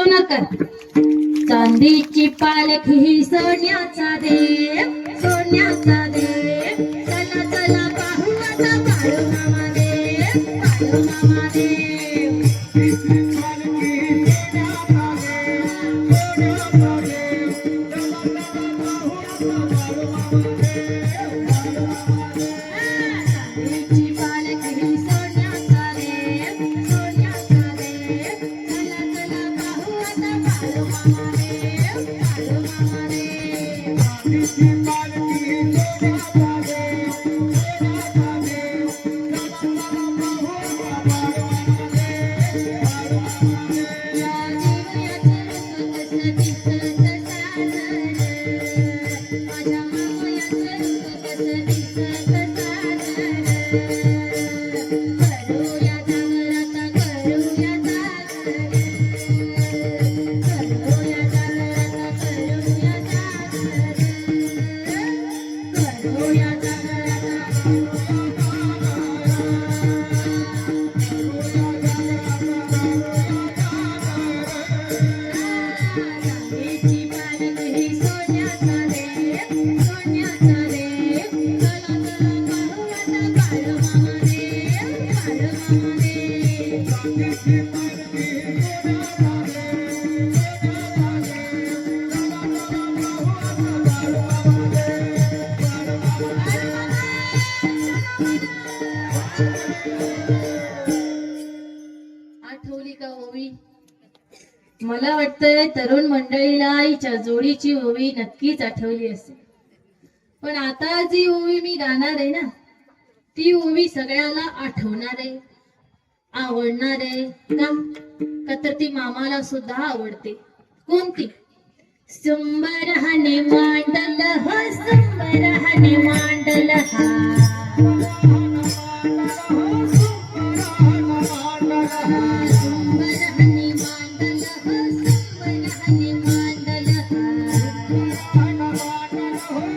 तो नका चांदीची पालखी ही सोन्याचा देव सोन्याचा देव. चला चला पाहू आता बाळू मामा देव बाळू मामा मला वाटतंय तरुण मंडळीला हिच्या जोडीची ओवी नक्कीच आठवली असेल. पण आता जी ओवी मी गाणार आहे ना ती ओवी सगळ्याला आठवणार आहे. आवडणार आहे का? का तर ती मामाला सुद्धा आवडते. कोणती? सुंबरहाने मांडल हो, सुंबर सुंबरहाने मांडल हा. सुंबरहाने